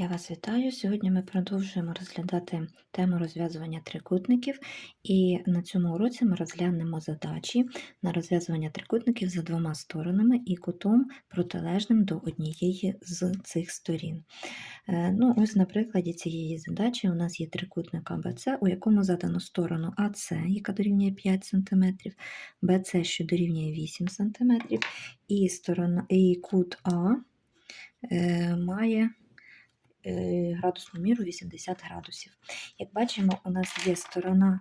Я вас вітаю. Сьогодні ми продовжуємо розглядати тему розв'язування трикутників, і на цьому уроці ми розглянемо задачі на розв'язування трикутників за двома сторонами і кутом протилежним до однієї з цих сторін. Е, Ну, ось на прикладі цієї задачі у нас є трикутник АБЦ, у якому задано сторону АС, яка дорівнює 5 см, БЦ, що дорівнює 8 см, і, сторона, і кут А е, має градусну міру 80 градусів. Як бачимо, у нас є сторона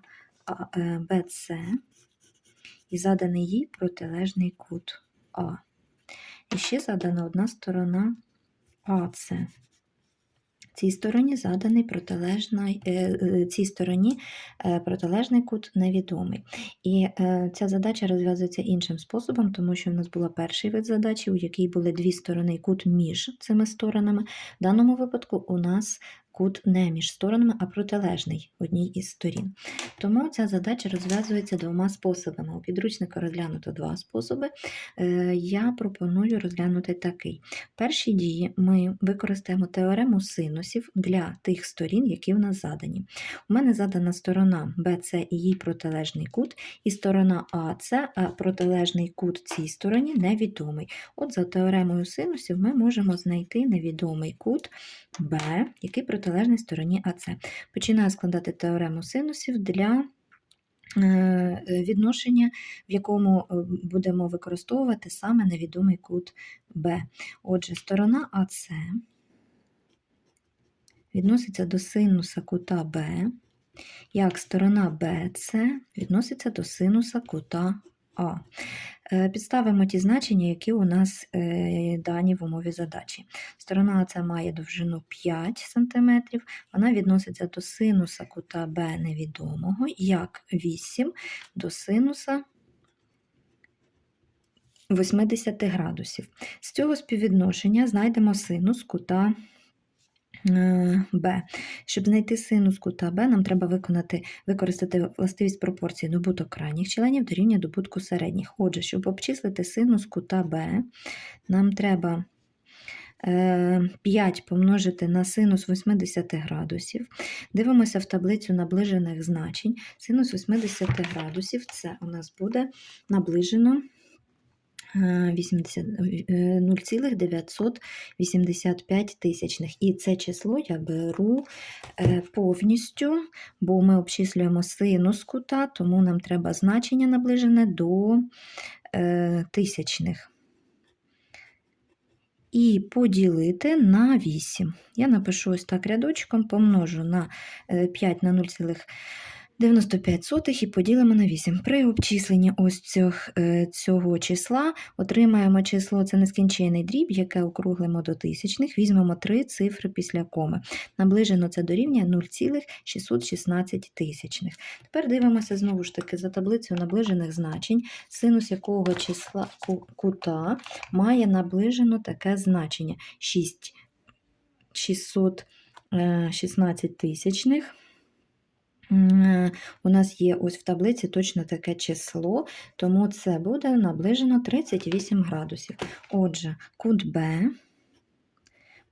е, BC і заданий їй протилежний кут А. І ще задана одна сторона АС. Цій стороні заданий протилежний, е, е, цій стороні е, протилежний кут невідомий. І ця задача розв'язується іншим способом, тому що в нас була перший вид задачі, у якій були дві сторони кут між цими сторонами. В даному випадку у нас кут не між сторонами, а протилежний одній із сторін. Тому ця задача розв'язується двома способами. У підручнику розглянуто два способи. Е, Я пропоную розглянути такий. В першій дії ми використаємо теорему синусів для тих сторін, які в нас задані. У мене задана сторона BC і їй протилежний кут, і сторона АС, а протилежний кут цій стороні невідомий. От за теоремою синусів ми можемо знайти невідомий кут Б, який протилежний стороні АС. Починаю складати теорему синусів для е, відношення, в якому е, будемо використовувати саме невідомий кут Б. Отже, сторона АС відноситься до синуса кута Б, як сторона БС відноситься до синуса кута А. Е, Підставимо ті значення, які у нас е, дані в умові задачі. Сторона АС має довжину 5 см, вона відноситься до синуса кута Б невідомого, як 8 до синуса 80 градусів. З цього співвідношення знайдемо синус кута Б. Щоб знайти синус кута Б, нам треба виконати, використати властивість пропорції добуток крайніх членів дорівнює добутку середніх. Отже, щоб обчислити синус кута Б, нам треба е, 5 помножити на синус 80 градусів. Дивимося в таблицю наближених значень. Синус 80 градусів це у нас буде наближено е, 80, е, 0,985 тисячних. І це число я беру е, повністю, бо ми обчислюємо синус кута, тому нам треба значення наближене до е, тисячних. І поділити на 8. Я напишу ось так рядочком, помножу на е, 5 на 0,95 і поділимо на 8. При обчисленні ось цього, е, цього числа отримаємо число, це нескінчений дріб, яке округлимо до тисячних, візьмемо три цифри після коми. Наближено це дорівнює 0,616 тисячних. Тепер дивимося знову ж таки за таблицею наближених значень, синус якого числа кута має наближено таке значення 6, 616 тисячних. Е, У нас є ось в таблиці точно таке число, тому це буде наближено 38 градусів. Отже, кут Б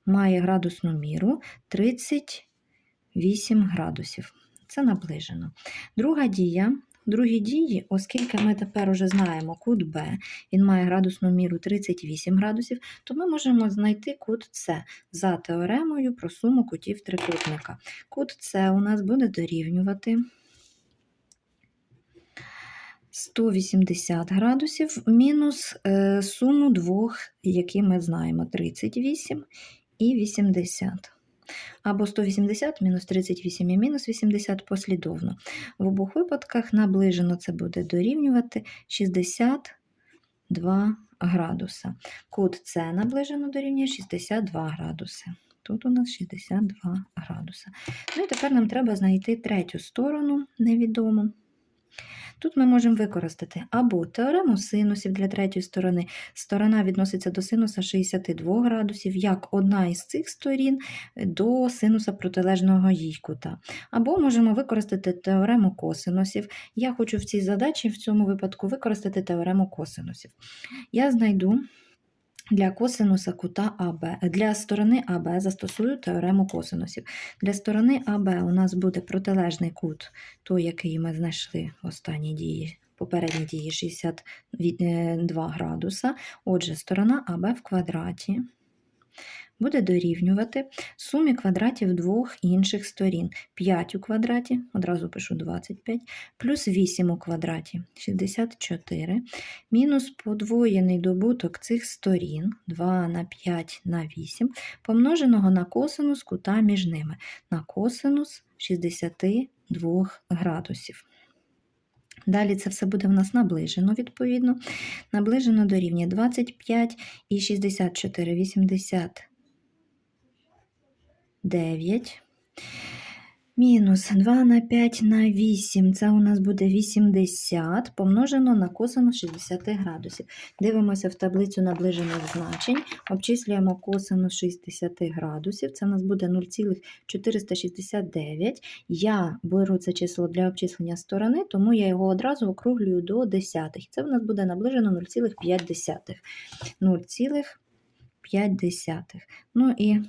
має градусну міру 38 градусів. Це наближено. Друга дія. В другій дії, оскільки ми тепер уже знаємо кут Б, він має градусну міру 38 градусів, то ми можемо знайти кут С за теоремою про суму кутів трикутника. Кут С у нас буде дорівнювати 180 градусів мінус е, суму двох, які ми знаємо, 38 і 80. Або 180 мінус 38 і мінус 80 послідовно. В обох випадках наближено це буде дорівнювати 62 градуса. Кут С наближено дорівнює 62 градуси. Тут у нас 62 градуса. Ну і тепер нам треба знайти третю сторону невідому. Тут ми можемо використати або теорему синусів для третьої сторони. Сторона відноситься до синуса 62 градусів, як одна із цих сторін до синуса протилежного їй кута. Або можемо використати теорему косинусів. Я хочу в цій задачі в цьому випадку використати теорему косинусів. Я знайду Для косинуса кута АБ. Для сторони АБ застосую теорему косинусів. Для сторони АБ у нас буде протилежний кут, той, який ми знайшли в останній дії, попередній дії 62 градуса. Отже, сторона АБ в квадраті буде дорівнювати сумі квадратів двох інших сторін. 5 у квадраті, одразу пишу 25, плюс 8 у квадраті 64, мінус подвоєний добуток цих сторін 2 на 5 на 8, помноженого на косинус кута між ними, на косинус 62 градусів. Далі це все буде в нас наближено, відповідно. Наближено до рівня 25 і 64, 80. 9. Мінус 2 на 5 на 8, це у нас буде 80, помножено на косинус 60 градусів. Дивимося в таблицю наближених значень, обчислюємо косинус 60 градусів, це у нас буде 0,469. Я беру це число для обчислення сторони, тому я його одразу округлюю до десятих. Це у нас буде наближено 0,5. 0,5. Ну і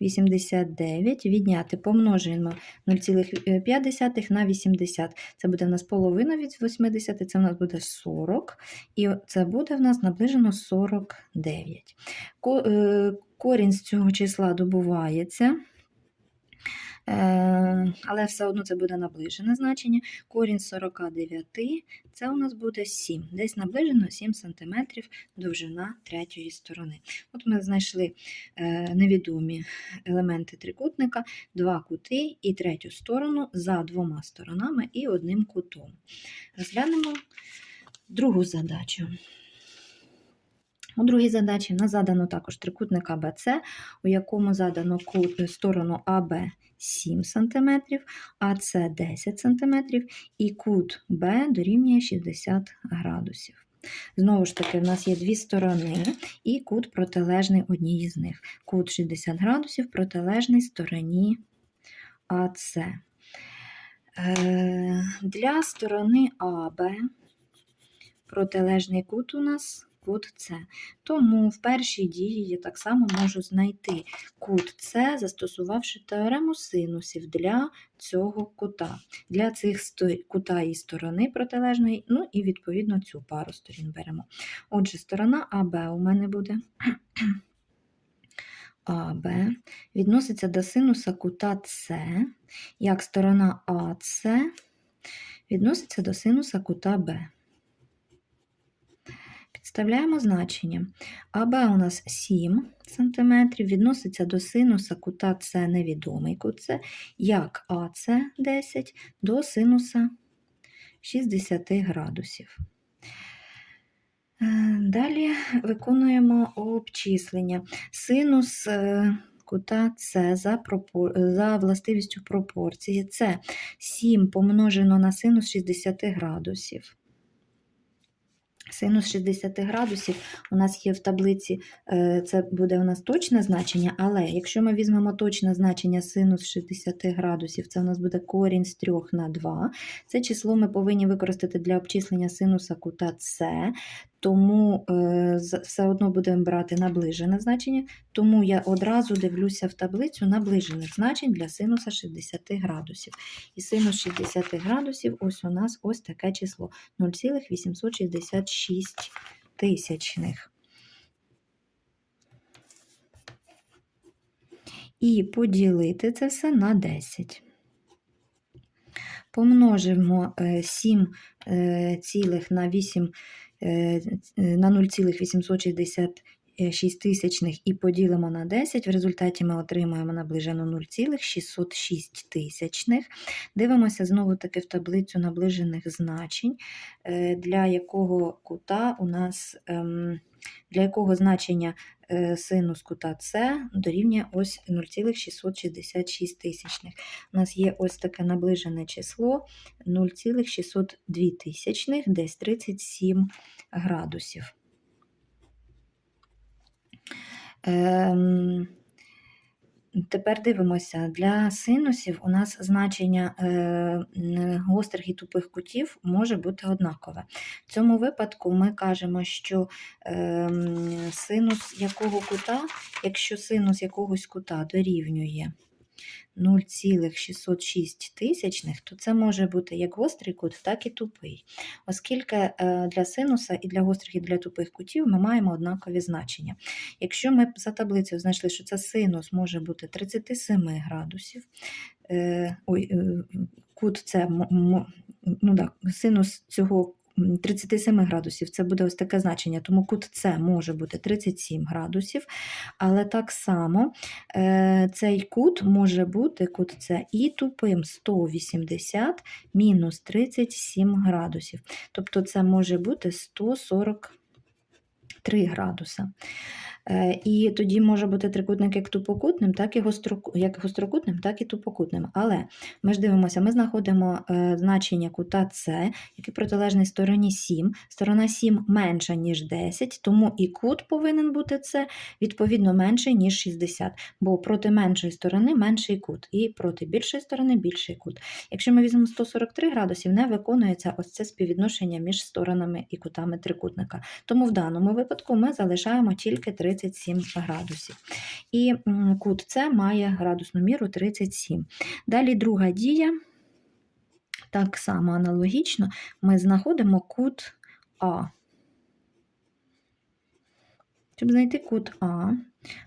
89 відняти помножуємо 0,5 на 80. Це буде в нас половина від 80, це в нас буде 40, і це буде в нас наближено 49. е, Корінь з цього числа добувається. Е, але все одно це буде наближене значення. Корінь 49 це у нас буде 7. Десь наближено 7 см довжина третьої сторони. От ми знайшли е, невідомі елементи трикутника, два кути і третю сторону за двома сторонами і одним кутом. Розглянемо другу задачу. У другій задачі нас задано також трикутник АБЦ, у якому задано сторону АБ 7 см, АС 10 см і кут Б дорівнює 60 градусів. Знову ж таки, в нас є дві сторони і кут протилежний одній з них. Кут 60 градусів протилежний стороні АС. Е, для сторони АБ протилежний кут у нас кут С. Тому в першій дії я так само можу знайти кут С, застосувавши теорему синусів для цього кута, для цих кута і сторони протилежної, ну і відповідно цю пару сторін беремо. Отже, сторона АБ у мене буде. АБ відноситься до синуса кута С, як сторона АС відноситься до синуса кута Б. Підставляємо значення. АБ у нас 7 см, відноситься до синуса кута С невідомий кут С, як АС 10 до синуса 60 градусів. Е, далі виконуємо обчислення. Синус е, кута С за пропор... за властивістю пропорції це 7 помножено на синус 60 градусів. Синус 60 градусів у нас є в таблиці, е, це буде у нас точне значення, але якщо ми візьмемо точне значення синус 60 градусів, це у нас буде корінь з 3 на 2. Це число ми повинні використати для обчислення синуса кута С, тому е, все одно будемо брати наближене значення, тому я одразу дивлюся в таблицю наближених значень для синуса 60 градусів. І синус 60 градусів ось у нас ось таке число 0,866 тисячних. І поділити це все на 10. Помножимо 7 е, цілих на 8 Е, на 0,866 тисячних і поділимо на 10. В результаті ми отримаємо наближено 0,606 тисячних. Дивимося знову-таки в таблицю наближених значень, е, для якого кута у нас. Для якого значення е, синус кута С дорівнює ось 0,666 тисячних. У нас є ось таке наближене число 0,602 тисячних, десь 37 градусів. Ем, тепер дивимося, для синусів у нас значення е, гострих і тупих кутів може бути однакове. В цьому випадку ми кажемо, що ем, синус якого кута, якщо синус якогось кута дорівнює 0,606 тисячних, то це може бути як гострий кут, так і тупий. Оскільки е, для синуса і для гострих, і для тупих кутів ми маємо однакові значення. Якщо ми за таблицею знайшли, що це синус може бути 37 градусів, е, ой, е, кут це ну, так, синус цього 37 градусів, це буде ось таке значення, тому кут С може бути 37 градусів, але так само е, цей кут може бути кут С і тупим 180 мінус 37 градусів. Тобто це може бути 143 градуса. Е, І тоді може бути трикутник як тупокутним, так і як гострокутним, так і тупокутним. Але ми ж дивимося, ми знаходимо е, значення кута С, який протилежний стороні 7. Сторона 7 менша, ніж 10, тому і кут повинен бути С, відповідно, менший, ніж 60, бо проти меншої сторони менший кут, і проти більшої сторони більший кут. Якщо ми візьмемо 143 градусів, не виконується ось це співвідношення між сторонами і кутами трикутника. Тому в даному випадку ми залишаємо тільки 37 градусів. І кут С має градусну міру 37. Далі друга дія. Так само аналогічно ми знаходимо кут А. Щоб знайти кут А,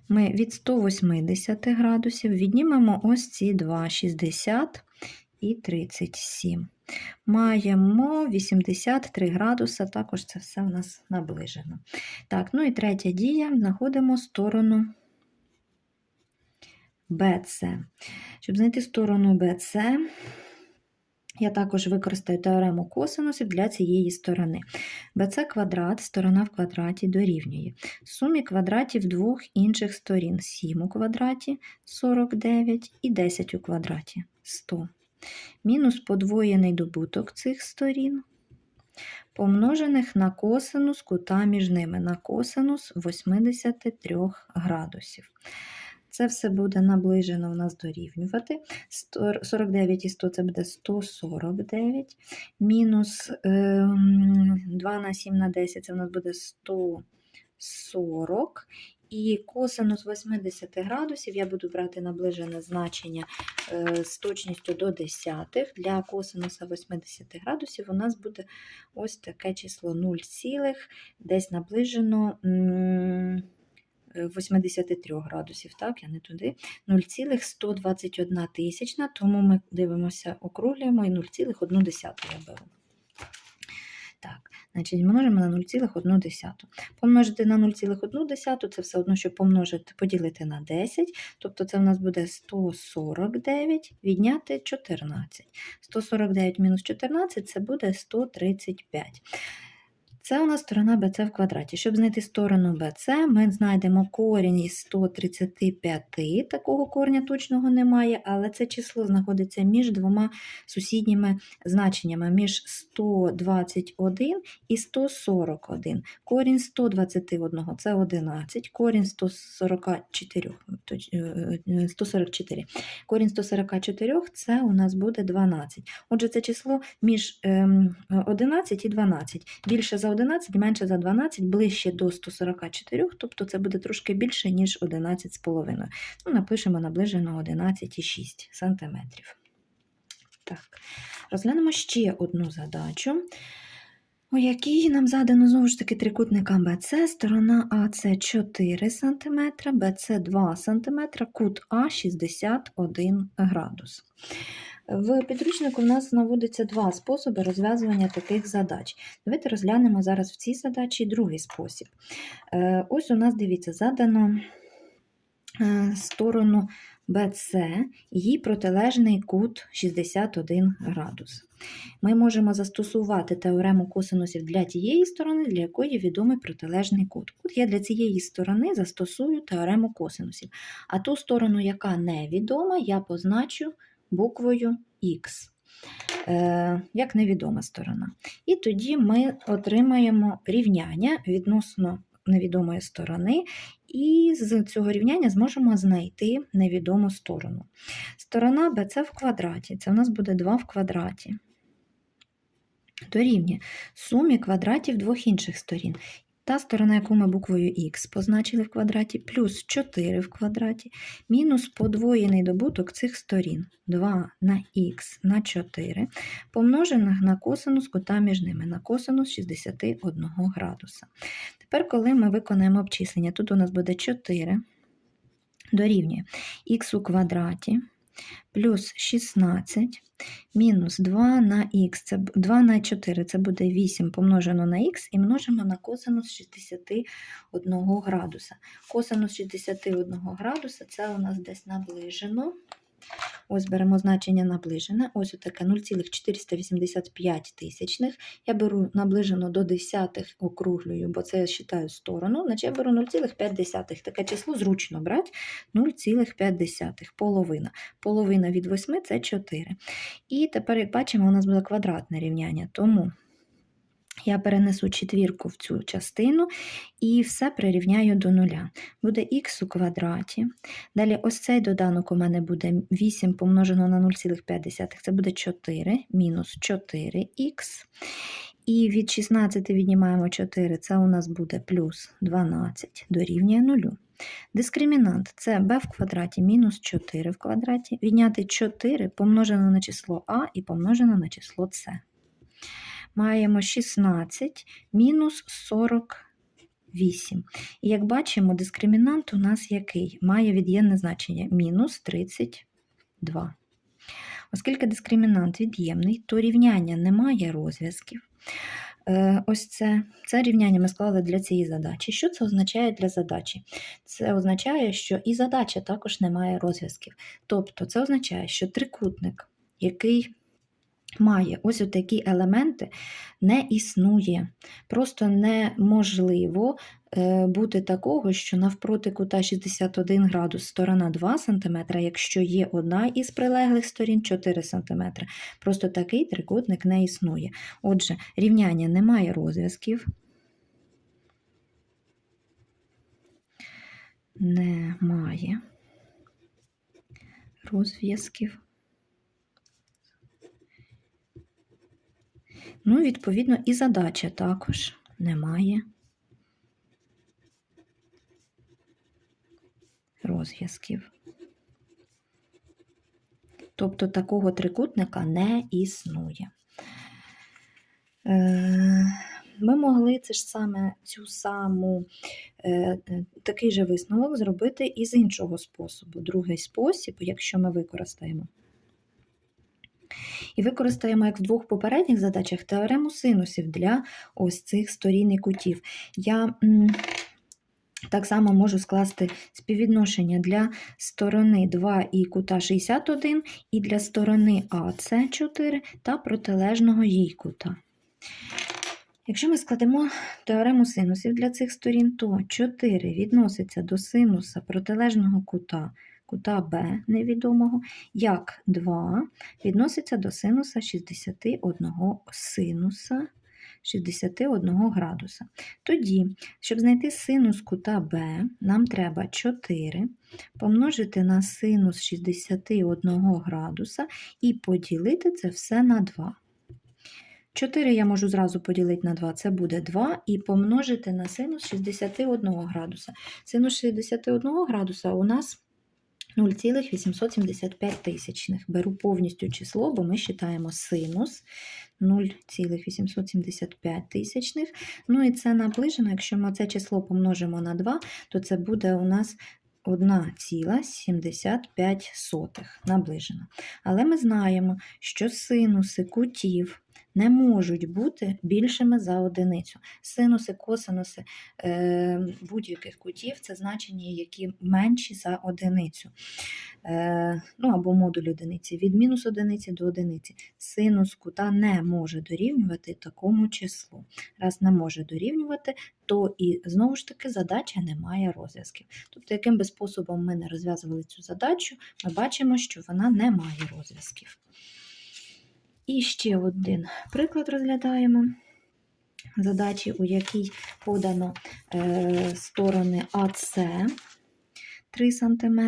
ми від 180 градусів віднімемо ось ці два 60 і 37. Маємо 83 градуса, також це все в нас наближено. Так, ну і третя дія, знаходимо сторону BC. Щоб знайти сторону BC, я також використаю теорему косинусів для цієї сторони. BC квадрат, сторона в квадраті дорівнює сумі квадратів двох інших сторін 7 у квадраті 49 і 10 у квадраті 100. Мінус подвоєний добуток цих сторін, помножених на косинус кута між ними, на косинус 83 градусів. Це все буде наближено у нас дорівнювати. 49 і 100 це буде 149. Мінус ем, 2 на 7 на 10 це у нас буде 140. І косинус 80 градусів я буду брати наближене значення е, з точністю до десятих. Для косинуса 80 градусів у нас буде ось таке число 0, цілих, десь наближено. 83 градусів, так, я не туди, 0,121 тисячна, тому ми дивимося, округлюємо і 0,1 я беру. Так, значить, множимо на 0,1. Помножити на 0,1 це все одно, що помножити, поділити на 10, тобто це в нас буде 149 відняти 14. 149 мінус 14 це буде 135. Це у нас сторона BC в квадраті. Щоб знайти сторону BC, ми знайдемо корінь із 135. Такого корня точного немає, але це число знаходиться між двома сусідніми значеннями, між 121 і 141. Корінь 121 це 11, корінь 144, точ- е, е, 144. Корінь 144 це у нас буде 12. Отже, це число між ем, 11 і 12. Більше за 11, менше за 12, ближче до 144, тобто це буде трошки більше, ніж 11,5. Ну, напишемо наближено 11,6 см. Так, розглянемо ще одну задачу. У якій нам задано знову ж таки трикутник АБЦ, сторона АЦ 4 см, БЦ 2 см, кут А 61 градус. В підручнику в нас наводиться два способи розв'язування таких задач. Давайте розглянемо зараз в цій задачі другий спосіб. Е, Ось у нас, дивіться, задано е, сторону BC, її протилежний кут 61 градус. Ми можемо застосувати теорему косинусів для тієї сторони, для якої відомий протилежний кут. От я для цієї сторони застосую теорему косинусів. А ту сторону, яка невідома, я позначу буквою Х. Е, як невідома сторона. І тоді ми отримаємо рівняння відносно невідомої сторони, І з цього рівняння зможемо знайти невідому сторону. Сторона b це в квадраті, це у нас буде 2 в квадраті. Дорівнює сумі квадратів двох інших сторін. Та сторона, яку ми буквою х позначили в квадраті, плюс 4 в квадраті, мінус подвоєний добуток цих сторін 2 на х на 4, помножених на косинус кута між ними, на косинус 61 градуса. Тепер, коли ми виконаємо обчислення, тут у нас буде 4 дорівнює х у квадраті плюс 16 мінус 2 на х, це 2 на 4, це буде 8 помножено на х і множимо на косинус 61 градуса. Косинус 61 градуса це у нас десь наближено. Ось беремо значення наближене. Ось таке 0,485 тисячних. Я беру наближено до десятих округлюю, бо це я вважаю сторону, значить я беру 0,5. Таке число зручно брати 0,5, половина. Половина від 8 це 4. І тепер, як бачимо, у нас буде квадратне рівняння, тому я перенесу четвірку в цю частину і все прирівняю до нуля. Буде х у квадраті. Далі ось цей доданок у мене буде 8 помножено на 0,5, це буде 4 мінус 4х. І від 16 віднімаємо 4, це у нас буде плюс 12 дорівнює 0. Дискримінант це b в квадраті мінус 4 в квадраті. Відняти 4 помножено на число а і помножено на число с. Маємо 16 мінус 48. І як бачимо, дискримінант у нас який? Має від'ємне значення мінус 32. Оскільки дискримінант від'ємний, то рівняння не має розв'язків. Е, Ось це, це рівняння ми склали для цієї задачі. Що це означає для задачі? Це означає, що і задача також не має розв'язків. Тобто, це означає, що трикутник, який має ось такі елементи, не існує. Просто неможливо е, бути такого, що навпроти кута 61 градус сторона 2 см, якщо є одна із прилеглих сторін 4 см. Просто такий трикутник не існує. Отже, рівняння немає розв'язків. Немає розв'язків. Ну, відповідно, і задача також немає розв'язків. Тобто такого трикутника не існує. Е, Ми могли це ж саме цю саму е, такий же висновок зробити і з іншого способу. Другий спосіб, якщо ми використаємо. І використаємо, як в двох попередніх задачах, теорему синусів для ось цих сторін і кутів. Я так само можу скласти співвідношення для сторони 2 і кута 61, і для сторони АС 4 та протилежного їй кута. Якщо ми складемо теорему синусів для цих сторін, то 4 відноситься до синуса протилежного кута, кута Б невідомого, як 2 відноситься до синуса 61 синуса 61 градуса. Тоді, щоб знайти синус кута Б, нам треба 4 помножити на синус 61 градуса і поділити це все на 2. 4 я можу зразу поділити на 2, це буде 2, і помножити на синус 61 градуса. Синус 61 градуса у нас 0,875 тисячних. Беру повністю число, бо ми вважаємо синус 0,875 тисячних. Ну і це наближено, якщо ми це число помножимо на 2, то це буде у нас 1,75 наближено. Але ми знаємо, що синуси кутів не можуть бути більшими за одиницю. Синуси, косинуси е, будь-яких кутів це значення, які менші за одиницю. Е, ну або модуль одиниці. Від мінус одиниці до одиниці. Синус кута не може дорівнювати такому числу. Раз не може дорівнювати, то і знову ж таки задача не має розв'язків. Тобто, яким би способом ми не розв'язували цю задачу, ми бачимо, що вона не має розв'язків. І ще один приклад розглядаємо. задачі, у якій подано е, сторони АС 3 см,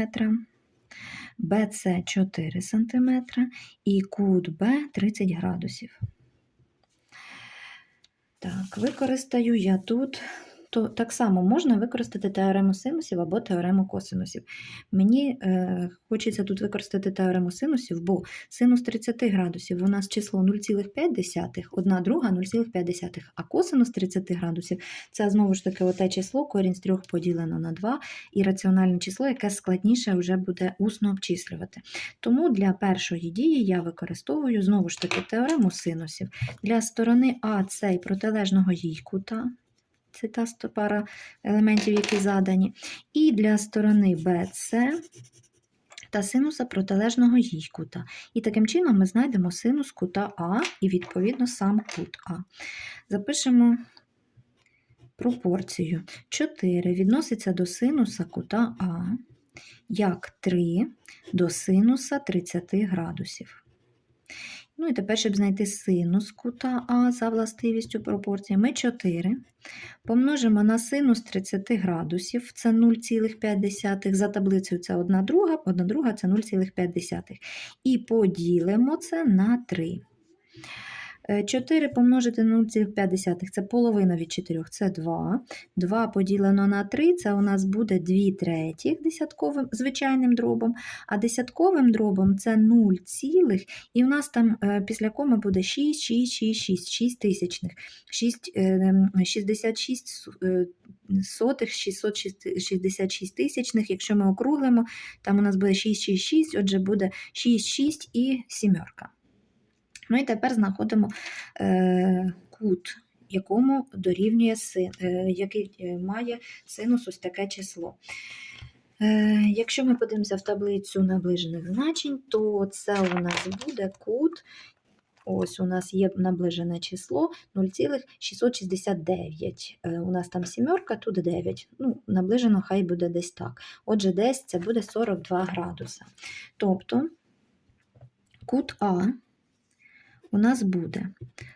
БС 4 см і кут Б 30 градусів. Так, використаю я тут. То так само можна використати теорему синусів або теорему косинусів. Мені е, хочеться тут використати теорему синусів, бо синус 30 градусів у нас число 0,5, 1 друга 0,5, а косинус 30 градусів це знову ж таки оте число, корінь з 3 поділено на 2, і раціональне число, яке складніше вже буде усно обчислювати. Тому для першої дії я використовую знову ж таки теорему синусів. Для сторони А і протилежного їй кута. Це та пара елементів, які задані. І для сторони BC та синуса протилежного їй кута. І таким чином ми знайдемо синус кута А і, відповідно, сам кут А. Запишемо пропорцію. 4 відноситься до синуса кута А, як 3 до синуса 30 градусів. Ну і тепер, щоб знайти синус кута А за властивістю пропорції, ми 4 помножимо на синус 30 градусів, це 0,5, за таблицею це 1 друга, 1 друга це 0,5. І поділимо це на 3. 4 помножити 0,5 це половина від 4, це 2. 2 поділено на 3 це у нас буде 2 третіх десятковим звичайним дробом, а десятковим дробом це 0, цілих, і у нас там е, після коми буде 6, 6, 6, 6, 6 тисячних, 6, е, ем, 66 е, сотих, 666 тисячних, якщо ми округлимо, там у нас буде 6, 6, 6, отже буде 6, 6 і сімерка. Ну і тепер знаходимо е, кут, якому дорівнює син, е, який е, має синус ось таке число. Е, якщо ми подивимося в таблицю наближених значень, то це у нас буде кут. Ось у нас є наближене число 0,669. Е, У нас там сімерка, тут 9. Ну, наближено хай буде десь так. Отже, десь це буде 42 градуса. Тобто кут А у нас буде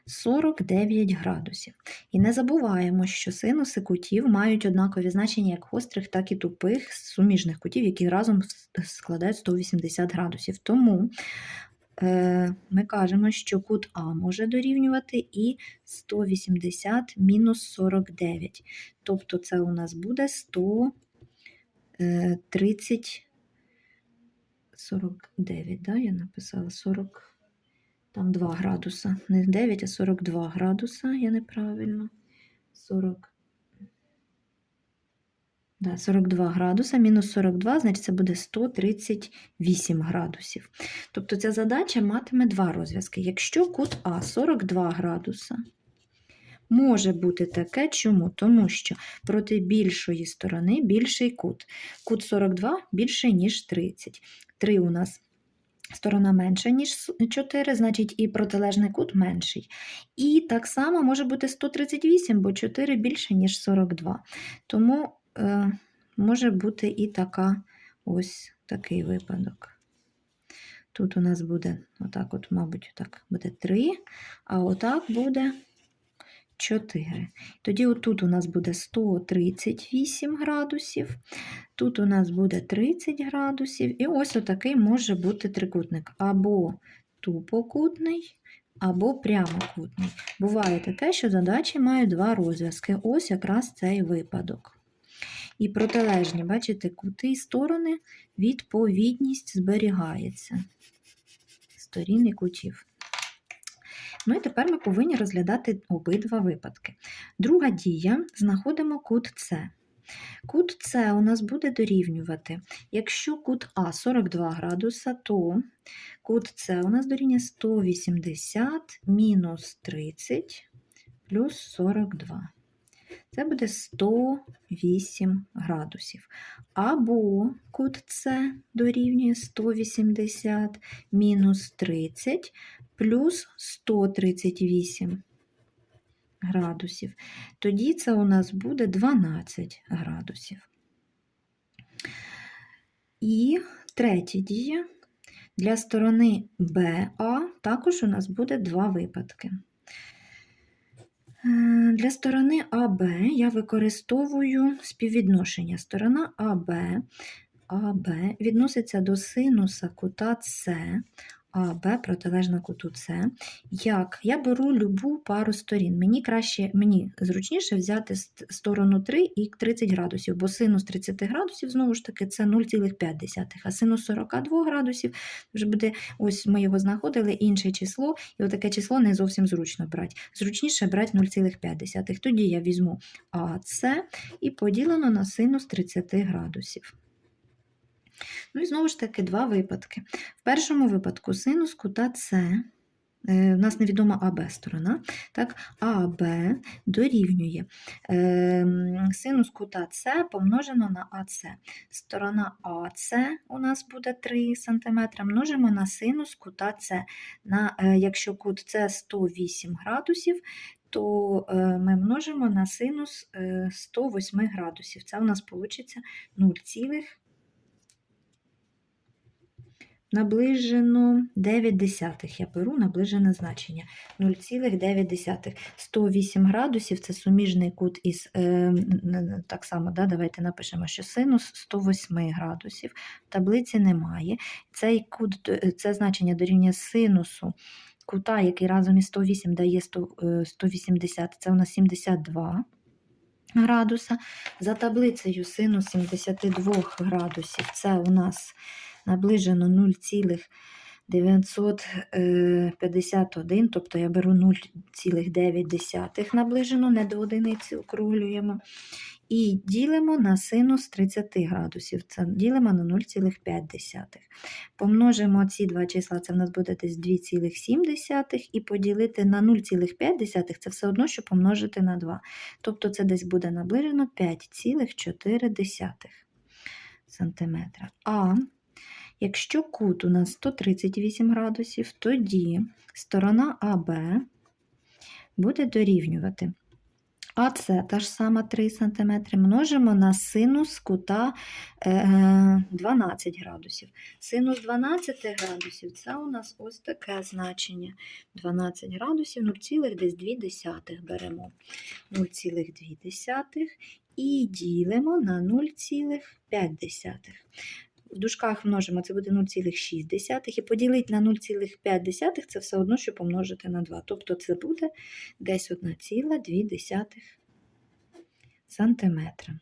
49 градусів. І не забуваємо, що синуси кутів мають однакові значення як гострих, так і тупих суміжних кутів, які разом складають 180 градусів. Тому е, ми кажемо, що кут А може дорівнювати і 180 мінус 49. Тобто це у нас буде 130, 49, да, я написала 40. Там 2 градуса. Не 9, а 42 градуса. Я неправильно. 40. Да, 42 градуса, мінус 42, значить це буде 138 градусів. Тобто ця задача матиме два розв'язки. Якщо кут А 42 градуса, може бути таке, чому? Тому що проти більшої сторони більший кут. Кут 42 більший, ніж 30. 3 у нас сторона менша, ніж 4, значить і протилежний кут менший. І так само може бути 138, бо 4 більше, ніж 42. Тому е, може бути і така ось такий випадок. Тут у нас буде, отак, от, мабуть, так буде 3, а отак буде 4. Тоді отут у нас буде 138 градусів, тут у нас буде 30 градусів, і ось отакий може бути трикутник. Або тупокутний, або прямокутний. Буває таке, що задачі мають два розв'язки. Ось якраз цей випадок. І протилежні, бачите, кути і сторони, відповідність зберігається сторін і кутів. Ну і тепер ми повинні розглядати обидва випадки. Друга дія знаходимо кут С. Кут С у нас буде дорівнювати. Якщо кут А 42 градуса, то кут С у нас дорівнює 180 мінус 30 плюс 42. Це буде 108 градусів. Або кут С дорівнює 180 мінус 30 плюс 138 градусів. Тоді це у нас буде 12 градусів. І третя дія. Для сторони БА також у нас буде два випадки. Е, Для сторони АБ я використовую співвідношення. Сторона АБ, відноситься до синуса кута С, АБ протилежна куту С. Як? Я беру любу пару сторін. Мені краще, мені зручніше взяти сторону 3 і 30 градусів, бо синус 30 градусів, знову ж таки, це 0,5, а синус 42 градусів вже буде, ось ми його знаходили, інше число, і отаке число не зовсім зручно брати. Зручніше брати 0,5. Тоді я візьму АС і поділено на синус 30 градусів. Ну і знову ж таки два випадки. В першому випадку синус кута С, е, в нас невідома АБ сторона, так, АБ дорівнює синус кута С помножено на АС. Сторона АС у нас буде 3 см, множимо на синус кута С. На, е, якщо кут С 108 градусів, то е, ми множимо на синус е, 108 градусів. Це у нас вийде 0, наближено 9 десятих. Я беру наближене значення 0,9. 108 градусів це суміжний кут із, е, так само, да, давайте напишемо, що синус 108 градусів. Таблиці немає. Цей кут, це значення дорівнює синусу кута, який разом із 108 дає 100, е, 180, це у нас 72 градуса. За таблицею синус 72 градусів це у нас наближено 0,951, тобто я беру 0,9 наближено, не до одиниці округлюємо. І ділимо на синус 30 градусів. Це ділимо на 0,5. Помножимо ці два числа, це в нас буде десь 2,7, і поділити на 0,5 це все одно, що помножити на 2. Тобто це десь буде наближено 5,4 см. А якщо кут у нас 138 градусів, тоді сторона АБ буде дорівнювати. А це та ж сама 3 см множимо на синус кута е, 12 градусів. Синус 12 градусів це у нас ось таке значення. 12 градусів 0,2 беремо. 0,2 і ділимо на 0,5. В дужках множимо, це буде 0,6, і поділити на 0,5 це все одно, що помножити на 2. Тобто це буде десь 1,2 сантиметра.